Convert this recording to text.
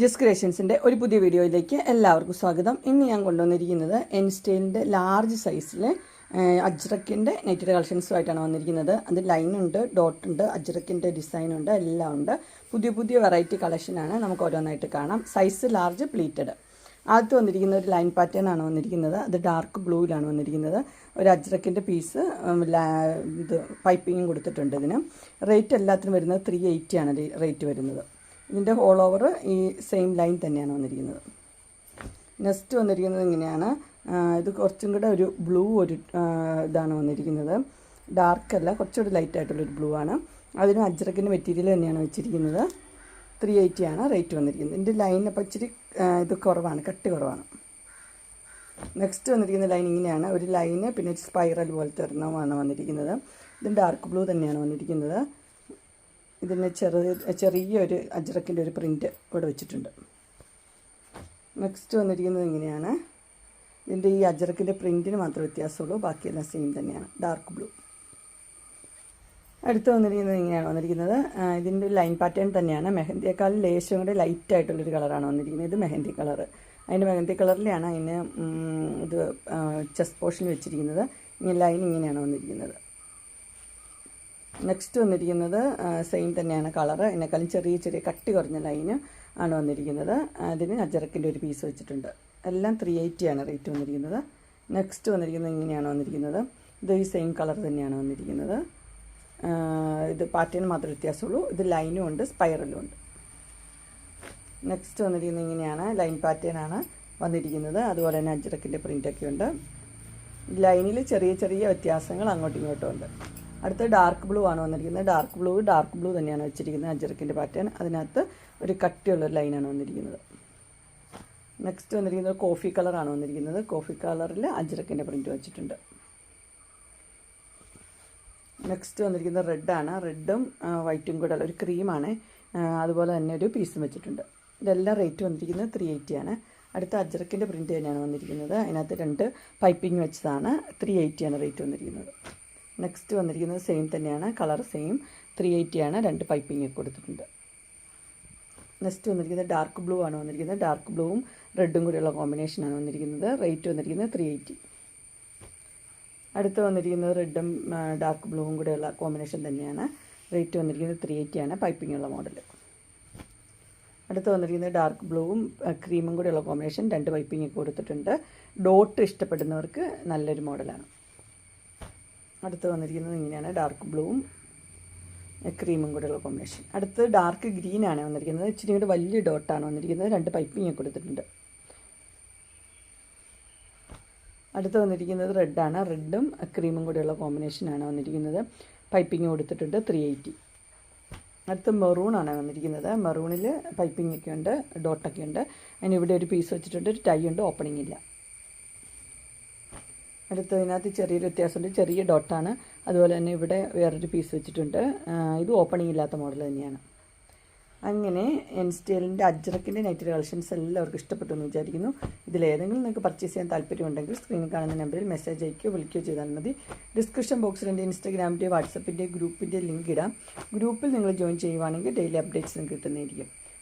ജസ് ക്രിയേഷൻസിന്റെ ഒരു പുതിയ വീഡിയോയിലേക്ക് എല്ലാവർക്കും സ്വാഗതം. ഇന്ന് ഞാൻ കൊണ്ടുവന്നിരിക്കുന്നത് എൻസ്റ്റൈലിന്റെ ലാർജ് സൈസിൽ അജ്രക്കിന്റെ നെറ്റഡ് കളക്ഷൻസുമായിട്ടാണ് വന്നിരിക്കുന്നത്. അത് ലൈനുണ്ട് ഡോട്ടുണ്ട് അജ്രക്കിന്റെ ഡിസൈനുണ്ട് എല്ലാം ഉണ്ട്. പുതിയ പുതിയ വെറൈറ്റി കളക്ഷനാണ് നമുക്ക് ഓരോന്നായിട്ട് കാണാം. Size large pleated. ആദ്യത്തെ വന്നിരിക്കുന്ന ഒരു ലൈൻ പാറ്റേൺ ആണ് വന്നിരിക്കുന്നത്. അത് ഡാർക്ക് ബ്ലൂയിലാണ് വന്നിരിക്കുന്നത്. ഒരു അജ്രക്കിന്റെ പീസ് ഇത് പൈപ്പിങ്ങും കൊടുത്തിട്ടുണ്ട് ഇതിന്. റേറ്റ് എല്ലാത്തിനും വരുന്നത് ത്രീ എയ്റ്റി ആണ് റേറ്റ് വരുന്നത്. ഇതിന്റെ ഹോൾ ഓവർ ഈ സെയിം ലൈൻ തന്നെയാണ് വന്നിരിക്കുന്നത്. നെക്സ്റ്റ് വന്നിരിക്കുന്നത് ഇങ്ങനെയാണ്. ഇത് കുറച്ചും കൂടെ ഒരു ബ്ലൂ ഒരു ഇതാണ് വന്നിരിക്കുന്നത്. ഡാർക്ക് അല്ല കുറച്ചുകൂടി ലൈറ്റ് ആയിട്ടുള്ളൊരു ബ്ലൂ ആണ്. അതിനും അജ്രക്കിന്റെ മെറ്റീരിയൽ തന്നെയാണ് വെച്ചിരിക്കുന്നത്. ത്രീ എയ്റ്റി ആണ് റേറ്റ് വന്നിരിക്കുന്നത്. ഇതിന്റെ ലൈൻ അപ്പോൾ ഇച്ചിരി ഇത് കുറവാണ് കട്ടി കുറവാണ്. നെക്സ്റ്റ് വന്നിരിക്കുന്ന ലൈൻ ഇങ്ങനെയാണ്. ഒരു ലൈന് പിന്നെ ഒരു സ്പൈറൽ പോലത്തെ ഒരെണ്ണമാണ് വന്നിരിക്കുന്നത്. ഇത് ഡാർക്ക് ബ്ലൂ തന്നെയാണ് വന്നിരിക്കുന്നത്. ഇതിന് ചെറിയ ചെറിയൊരു അജ്രക്കിന്റെ ഒരു പ്രിന്റ് ഇവിടെ വെച്ചിട്ടുണ്ട്. നെക്സ്റ്റ് വന്നിരിക്കുന്നത് ഇങ്ങനെയാണ്. ഇതിന്റെ ഈ അജ്രക്കിന്റെ പ്രിന്റിന് മാത്രം വ്യത്യാസമുള്ളൂ. ബാക്കിയെല്ലാം സെയിം തന്നെയാണ്. ഡാർക്ക് ബ്ലൂ അടുത്ത് വന്നിരിക്കുന്നത് ഇങ്ങനെയാണ് വന്നിരിക്കുന്നത്. ഇതിന്റെ ലൈൻ പാറ്റേൺ തന്നെയാണ്. മെഹന്തിയേക്കാൾ ലേശം കൂടെ ലൈറ്റ് ആയിട്ടുള്ളൊരു കളറാണ് വന്നിരിക്കുന്നത്. ഇത് മെഹന്തി കളർ അതിന്റെ മെഹന്തി കളറിലാണ് അതിന് ഇത് ചെസ്റ്റ് പോർഷനിൽ വെച്ചിരിക്കുന്നത്. ഇങ്ങനെ ലൈൻ ഇങ്ങനെയാണ് വന്നിരിക്കുന്നത്. നെക്സ്റ്റ് വന്നിരിക്കുന്നത് സെയിം തന്നെയാണ് കളർ എന്നെക്കാളും ചെറിയ ചെറിയ കട്ടി കുറഞ്ഞ ലൈന് ആണ് വന്നിരിക്കുന്നത്. അതിന് അജറക്കിന്റെ ഒരു പീസ് വെച്ചിട്ടുണ്ട്. എല്ലാം ത്രീ ആണ് റേറ്റ് വന്നിരിക്കുന്നത്. നെക്സ്റ്റ് വന്നിരിക്കുന്നത് ഇങ്ങനെയാണ് വന്നിരിക്കുന്നത്. ഇത് ഈ സെയിം കളർ തന്നെയാണ് വന്നിരിക്കുന്നത്. ഇത് പാറ്റേൺ മാത്രമേ വ്യത്യാസമുള്ളൂ. ഇത് ലൈനും ഉണ്ട് സ്പൈറലും ഉണ്ട്. നെക്സ്റ്റ് വന്നിരിക്കുന്നത് ഇങ്ങനെയാണ്. ലൈൻ പാറ്റേൺ ആണ് വന്നിരിക്കുന്നത്. അതുപോലെ തന്നെ അജ്രക്കിന്റെ പ്രിന്റൊക്കെ ഉണ്ട്. ലൈനിൽ ചെറിയ ചെറിയ വ്യത്യാസങ്ങൾ അങ്ങോട്ടും ഇങ്ങോട്ടും ഉണ്ട്. അടുത്ത ഡാർക്ക് ബ്ലൂ ആണ് വന്നിരിക്കുന്നത്. ഡാർക്ക് ബ്ലൂ ഡാർക്ക് ബ്ലൂ തന്നെയാണ് വെച്ചിരിക്കുന്നത് അജറക്കിന്റെ പാറ്റേൺ അതിനകത്ത് ഒരു കട്ടിയുള്ള ലൈനാണ് വന്നിരിക്കുന്നത്. നെക്സ്റ്റ് വന്നിരിക്കുന്നത് കോഫി കളറാണ് വന്നിരിക്കുന്നത്. കോഫി കളറിൽ അജറക്കിന്റെ പ്രിന്റ് വെച്ചിട്ടുണ്ട്. നെക്സ്റ്റ് വന്നിരിക്കുന്നത് റെഡാണ് റെഡും വൈറ്റും കൂടെ ഒരു ക്രീമാണ് അതുപോലെ തന്നെ ഒരു പീസും വെച്ചിട്ടുണ്ട്. ഇതെല്ലാം റേറ്റ് വന്നിരിക്കുന്നത് ത്രീ എയ്റ്റി ആണ്. അടുത്ത അജറക്കിന്റെ പ്രിന്റ് തന്നെയാണ് വന്നിരിക്കുന്നത്. അതിനകത്ത് രണ്ട് പൈപ്പിംഗ് വെച്ചതാണ്. ത്രീ എയ്റ്റിയാണ് റേറ്റ് വന്നിരിക്കുന്നത്. നെക്സ്റ്റ് വന്നിരിക്കുന്നത് സെയിം തന്നെയാണ്. കളർ സെയിം ത്രീ ആണ്. രണ്ട് പൈപ്പിംഗ് കൊടുത്തിട്ടുണ്ട്. നെക്സ്റ്റ് വന്നിരിക്കുന്നത് ഡാർക്ക് ബ്ലൂ ആണ് വന്നിരിക്കുന്നത്. ഡാർക്ക് ബ്ലൂവും റെഡും കൂടിയുള്ള കോമ്പിനേഷനാണ് വന്നിരിക്കുന്നത്. റേറ്റ് വന്നിരിക്കുന്നത് ത്രീ എയ്റ്റി അടുത്ത് വന്നിരിക്കുന്നത് റെഡും ഡാർക്ക് ബ്ലൂവും കൂടെയുള്ള കോമ്പിനേഷൻ തന്നെയാണ്. റേറ്റ് വന്നിരിക്കുന്നത് ത്രീ ആണ് പൈപ്പിംഗ് ഉള്ള മോഡൽ അടുത്ത് വന്നിരിക്കുന്നത് ഡാർക്ക് ബ്ലൂവും ക്രീമും കൂടെയുള്ള കോമ്പിനേഷൻ രണ്ട് പൈപ്പിംഗ് കൊടുത്തിട്ടുണ്ട്. ഡോട്ട് ഇഷ്ടപ്പെടുന്നവർക്ക് നല്ലൊരു മോഡലാണ് അടുത്ത് വന്നിരിക്കുന്നത് ഇങ്ങനെയാണ്. ഡാർക്ക് ബ്ലൂവും ക്രീമും കൂടെയുള്ള കോമ്പിനേഷൻ അടുത്ത് ഡാർക്ക് ഗ്രീൻ ആണ് വന്നിരിക്കുന്നത്. ഇച്ചിരി കൂടെ വലിയ ഡോട്ടാണ് വന്നിരിക്കുന്നത്. രണ്ട് പൈപ്പിംഗ് കൊടുത്തിട്ടുണ്ട്. അടുത്ത് വന്നിരിക്കുന്നത് റെഡാണ് റെഡും ക്രീമും കൂടെയുള്ള കോമ്പിനേഷനാണ് വന്നിരിക്കുന്നത്. പൈപ്പിംഗ് കൊടുത്തിട്ടുണ്ട് ത്രീ എയ്റ്റി അടുത്ത് മെറൂൺ ആണ് വന്നിരിക്കുന്നത്. മെറൂണിൽ പൈപ്പിംഗ് ഒക്കെ ഉണ്ട് ഡോട്ടൊക്കെ ഉണ്ട്. അതിന് ഇവിടെ ഒരു പീസ് വെച്ചിട്ടുണ്ട്. ഒരു ടൈ ഉണ്ട് ഓപ്പണിംഗ് ഇല്ല. അടുത്ത് ഇതിനകത്ത് ചെറിയൊരു വ്യത്യാസമുണ്ട്. ചെറിയ ഡോട്ടാണ് അതുപോലെ തന്നെ ഇവിടെ വേറൊരു പീസ് വെച്ചിട്ടുണ്ട്. ഇത് ഓപ്പണിംഗ് ഇല്ലാത്ത മോഡൽ തന്നെയാണ്. അങ്ങനെ എൻ സ്റ്റൈലിന്റെ അജ്രക്കിന്റെ നൈറ്റ് കളക്ഷൻസ് എല്ലാവർക്കും ഇഷ്ടപ്പെട്ടു എന്ന് വിചാരിക്കുന്നു. ഇതിലേതെങ്കിലും നിങ്ങൾക്ക് പർച്ചേസ് ചെയ്യാൻ താല്പര്യമുണ്ടെങ്കിൽ സ്ക്രീനിൽ കാണുന്ന നമ്പറിൽ മെസ്സേജ് അയക്കുകയോ വിളിക്കുകയോ ചെയ്താൽ മതി. ഡിസ്ക്രിപ്ഷൻ ബോക്സിൽ എന്റെ ഇൻസ്റ്റാഗ്രാമിന്റെ വാട്സപ്പിന്റെ ഗ്രൂപ്പിന്റെ ലിങ്ക് ഇടാം. ഗ്രൂപ്പിൽ നിങ്ങൾ ജോയിൻ ചെയ്യുവാണെങ്കിൽ ഡെയിലി അപ്ഡേറ്റ്സ് നിങ്ങൾക്ക് കിട്ടുന്നതായിരിക്കും.